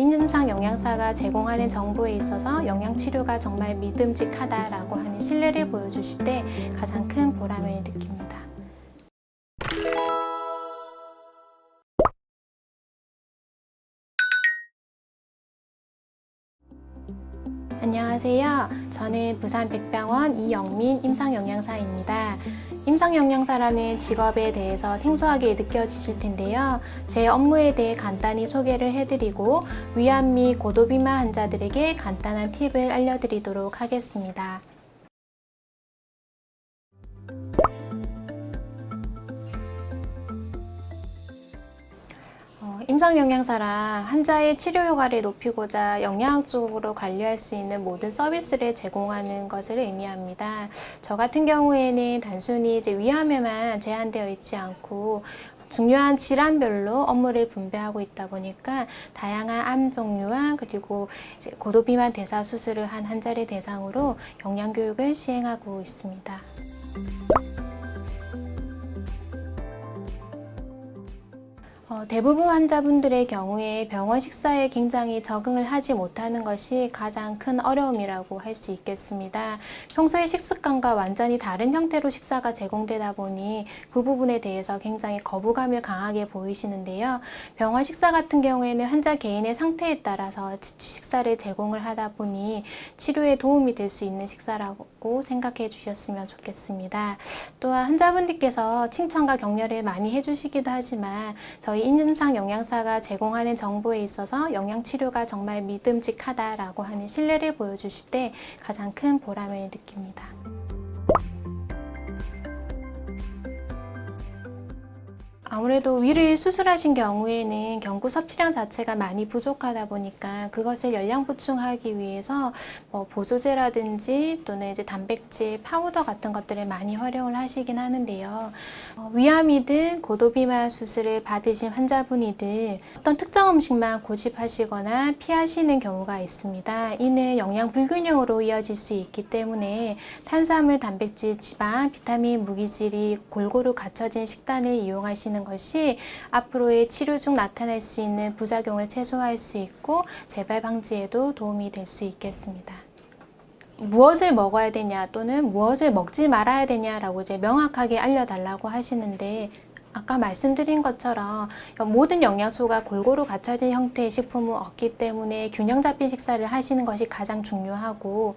인증상 영양사가 제공하는 정보에 있어서 영양치료가 정말 믿음직하다라고 하는 신뢰를 보여주실 때 가장 큰 보람을 느낍니다. 안녕하세요. 저는 부산 백병원 이영민 임상영양사입니다. 임상영양사라는 직업에 대해서 생소하게 느껴지실 텐데요. 제 업무에 대해 간단히 소개를 해드리고 위암 및 고도비만 환자들에게 간단한 팁을 알려드리도록 하겠습니다. 임상 영양사란 환자의 치료 효과를 높이고자 영양학적으로 관리할 수 있는 모든 서비스를 제공하는 것을 의미합니다. 저 같은 경우에는 단순히 이제 위암에만 제한되어 있지 않고 중요한 질환별로 업무를 분배하고 있다 보니까 다양한 암 종류와 그리고 고도비만 대사 수술을 한 환자를 대상으로 영양 교육을 시행하고 있습니다. 어, 대부분 환자분들의 경우에 병원 식사에 굉장히 적응을 하지 못하는 것이 가장 큰 어려움이라고 할 수 있겠습니다. 평소의 식습관과 완전히 다른 형태로 식사가 제공되다 보니 그 부분에 대해서 굉장히 거부감을 강하게 보이시는데요. 병원 식사 같은 경우에는 환자 개인의 상태에 따라서 치- 식사를 제공을 하다 보니 치료에 도움이 될 수 있는 식사라고 생각해 주셨으면 좋겠습니다. 또한 환자분들께서 칭찬과 격려를 많이 해주시기도 하지만 저희 인증상 영양사가 제공하는 정보에 있어서 영양 치료가 정말 믿음직하다라고 하는 신뢰를 보여주실 때 가장 큰 보람을 느낍니다. 아무래도 위를 수술하신 경우에는 경구 섭취량 자체가 많이 부족하다 보니까 그것을 열량 보충하기 위해서 뭐 보조제라든지 또는 이제 단백질 파우더 같은 것들을 많이 활용을 하시긴 하는데요. 어, 위암이든 고도비만 수술을 받으신 환자분이든 어떤 특정 음식만 고집하시거나 피하시는 경우가 있습니다. 이는 영양 불균형으로 이어질 수 있기 때문에 탄수화물, 단백질, 지방, 비타민, 무기질이 골고루 갖춰진 식단을 이용하시는 것이 앞으로의 치료 중 나타날 수 있는 부작용을 최소화할 수 있고 재발 방지에도 도움이 될 수 있겠습니다. 무엇을 먹어야 되냐 또는 무엇을 먹지 말아야 되냐라고 이제 명확하게 알려달라고 하시는데 아까 말씀드린 것처럼 모든 영양소가 골고루 갖춰진 형태의 식품은 없기 때문에 균형 잡힌 식사를 하시는 것이 가장 중요하고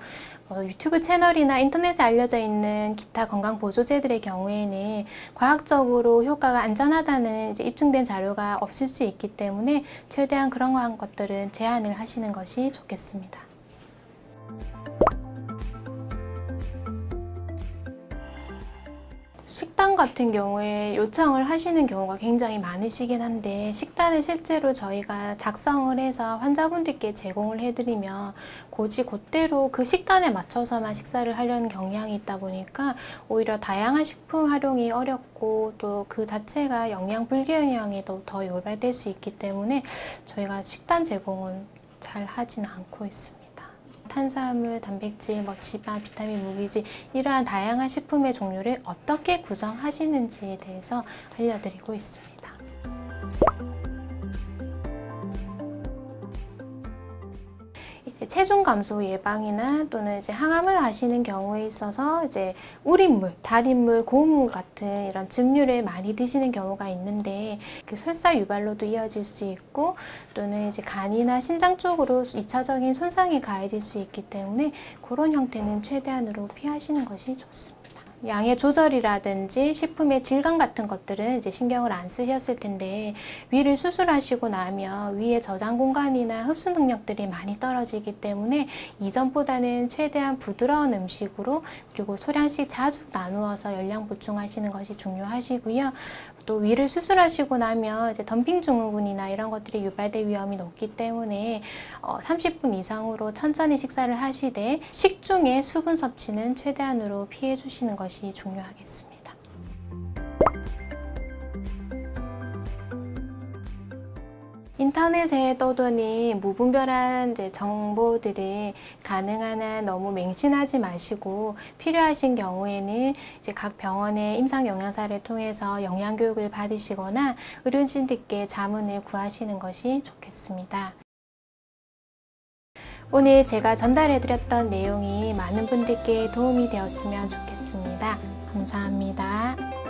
어, 유튜브 채널이나 인터넷에 알려져 있는 기타 건강 보조제들의 경우에는 과학적으로 효과가 안전하다는 입증된 자료가 없을 수 있기 때문에 최대한 그런 것들은 제한을 하시는 것이 좋겠습니다. 식단 같은 경우에 요청을 하시는 경우가 굉장히 많으시긴 한데 식단을 실제로 저희가 작성을 해서 환자분들께 제공을 해드리면 고지 곧대로 그 식단에 맞춰서만 식사를 하려는 경향이 있다 보니까 오히려 다양한 식품 활용이 어렵고 또 그 자체가 영양 불균형에도 더 유발될 수 있기 때문에 저희가 식단 제공은 잘 하진 않고 있습니다. 탄수화물, 단백질, 뭐 지방, 비타민, 무기질 이러한 다양한 식품의 종류를 어떻게 구성하시는지에 대해서 알려드리고 있습니다. 체중 감소 예방이나 또는 이제 항암을 하시는 경우에 있어서 이제 우린물, 달인물, 고운물 같은 이런 즙류를 많이 드시는 경우가 있는데 그 설사 유발로도 이어질 수 있고 또는 이제 간이나 신장 쪽으로 2차적인 손상이 가해질 수 있기 때문에 그런 형태는 최대한으로 피하시는 것이 좋습니다. 양의 조절이라든지 식품의 질감 같은 것들은 이제 신경을 안 쓰셨을 텐데 위를 수술하시고 나면 위의 저장 공간이나 흡수 능력들이 많이 떨어지기 때문에 이전보다는 최대한 부드러운 음식으로 그리고 소량씩 자주 나누어서 열량 보충하시는 것이 중요하시고요. 또 위를 수술하시고 나면 이제 덤핑 증후군이나 이런 것들이 유발될 위험이 높기 때문에 어, 30분 이상으로 천천히 식사를 하시되 식중에 수분 섭취는 최대한으로 피해 주시는 것이 중요하겠습니다. 인터넷에 떠도니 무분별한 정보들이 가능한 한 너무 맹신하지 마시고 필요하신 경우에는 이제 각 병원의 임상 영양사를 통해서 영양 교육을 받으시거나 의료진들께 자문을 구하시는 것이 좋겠습니다. 오늘 제가 전달해드렸던 내용이 많은 분들께 도움이 되었으면 좋겠습니다. 감사합니다.